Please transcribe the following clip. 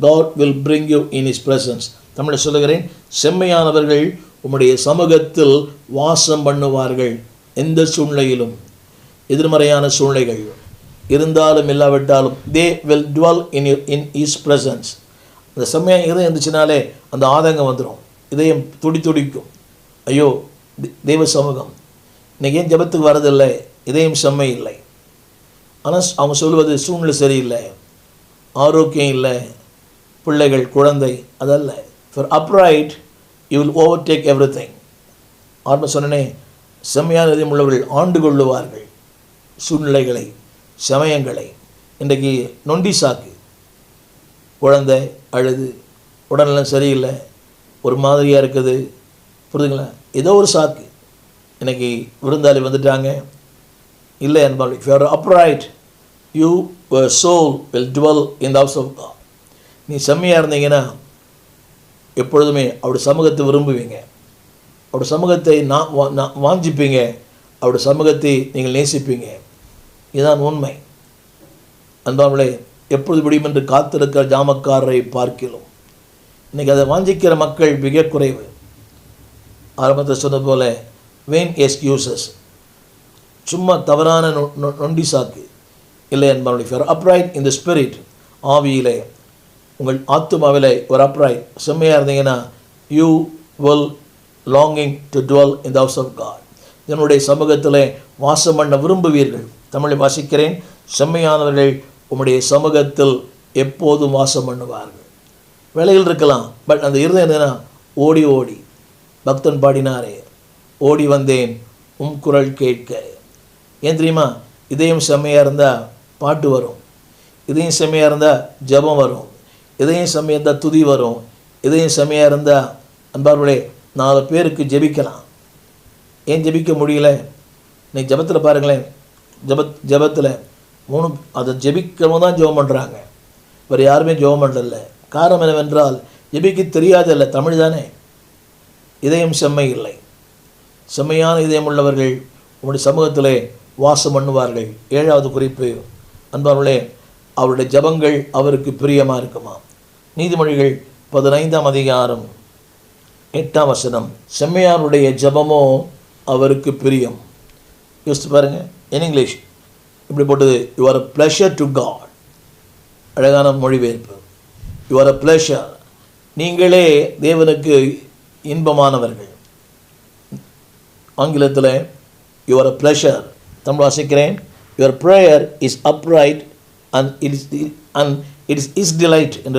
God will bring you in his presence தமிழை சொல்லுகிறேன் செம்மையானவர்கள் உம்முடைய சமூகத்தில் வாசம் பண்ணுவார்கள். எந்த சூழ்நிலையிலும். எதிர்மறையான சூழ்நிலைகள். இருந்தாலும் இல்லாவிட்டாலும் they will dwell in in his his presence. அந்த செம்மையாக இதயம் இருந்துச்சுனாலே அந்த ஆதங்கம் வந்துடும் இதயம் துடி துடிக்கும். ஐயோ தெய்வ சமூகம். இன்றைக்கி ஏன் ஜெபத்துக்கு வரதில்லை? இதயம் செம்மை இல்லை. ஆனால் அவங்க சொல்வது சூழ்நிலை சரியில்லை. ஆரோக்கியம் இல்லை. பிள்ளைகள் குழந்தை அதல்ல. For upright you will overtake everything ஆர்ம சொன்னனே செம்மையான இதயம் உள்ளவர்கள் ஆண்டு கொள்ளுவார்கள். சூழ்நிலைகளை சமயங்களை. இன்றைக்கு நொண்டி சாக்கு. குழந்தை அழுது உடல்நலம் சரியில்லை ஒரு மாதிரியாக இருக்குது. புரிதுங்களா ஏதோ ஒரு சாக்கு. இன்றைக்கி விருந்தாளி வந்துட்டாங்க. இல்லை என்பார்கள் if upright you soul will dwell in the house of God நீ செம்மையாக இருந்தீங்கன்னா எப்பொழுதுமே அவருடைய சமூகத்தை விரும்புவீங்க. அவருடைய சமூகத்தை நான் வா- நான் வாஞ்சிப்பீங்க. அவருடைய சமூகத்தை நீங்கள் நேசிப்பீங்க. இதுதான் உண்மை. அன்பாமலே எப்பொழுது முடியும் என்று காத்திருக்கிற ஜாமக்காரரை பார்க்கிறோம். இன்றைக்கி அதை வாஞ்சிக்கிற மக்கள் மிக குறைவு. ஆரம்பத்தில் சொன்னது போல் வெயின் எஸ்கியூசஸ் சும்மா தவறான நொ- நொ- நொண்டி சாக்கு. இல்லை என்பவனுடைய ஃபேர் அப்ரைட் இந்த ஸ்பிரிட் ஆவியிலே உங்கள் ஆத்துமாவில் ஒரு அப்ராய் செம்மையாக இருந்தீங்கன்னா you will longing to dwell in the house of God என்னுடைய சமூகத்தில் வாசம் பண்ண விரும்புவீர்கள். தமிழை வாசிக்கிறேன் செம்மையானவர்கள் உம்முடைய சமூகத்தில் எப்போதும் வாசம் பண்ணுவார்கள். வேலையில் இருக்கலாம் பட் அந்த இருதயம் என்னன்னா ஓடி ஓடி. பக்தன் பாடினாரே ஓடி வந்தேன் உம் குரல் கேட்க. ஏன் தெரியுமா? இதயம் செம்மையாக இருந்தால் பாட்டு வரும். இதயம் செம்மையாக இருந்தால் ஜெபம் வரும். இதயம் செம்மையாக இருந்தால் துதி வரும். இதயம் செம்மையாக இருந்தால் அன்பார்களே நாலு பேருக்கு ஜெபிக்கலாம். ஏன் ஜெபிக்க முடியல? இன்னைக்கு ஜெபத்தில் பாருங்களேன். ஜெபத் ஜெபத்தில் மூணு அதை ஜெபிக்கவும் தான் ஜெபம் பண்ணுறாங்க வேறு யாருமே ஜெபம் பண்ணுறதில்ல காரணம் என்னவென்றால் ஜெபிக்க தெரியாதல்ல தமிழ் தானே. இதயம் செம்மை இல்லை. செம்மையான இதயம் உள்ளவர்கள் உங்களுடைய சமூகத்திலே வாசம் பண்ணுவார்கள். ஏழாவது குறிப்பு. அன்பார்களே அவருடைய ஜெபங்கள் அவருக்கு பிரியமாக இருக்குமா? நீதிமொழிகள் பதினைந்தாம் அதிகாரம் எட்டாம் வசனம். செம்மையாருடைய ஜெபமோ அவருக்கு பிரியம். யோசித்து பாருங்க இன் இங்கிலீஷ் இப்படி போட்டது your are a pleasure to God அழகான மொழிபெயர்ப்பு யூ ஆர் அ ப்ளஷர் நீங்களே தேவனுக்கு இன்பமானவர்கள். ஆங்கிலத்தில் you are a pleasure Tamil வாசிக்கிறேன் your prayer is upright and it is and it is his delight. and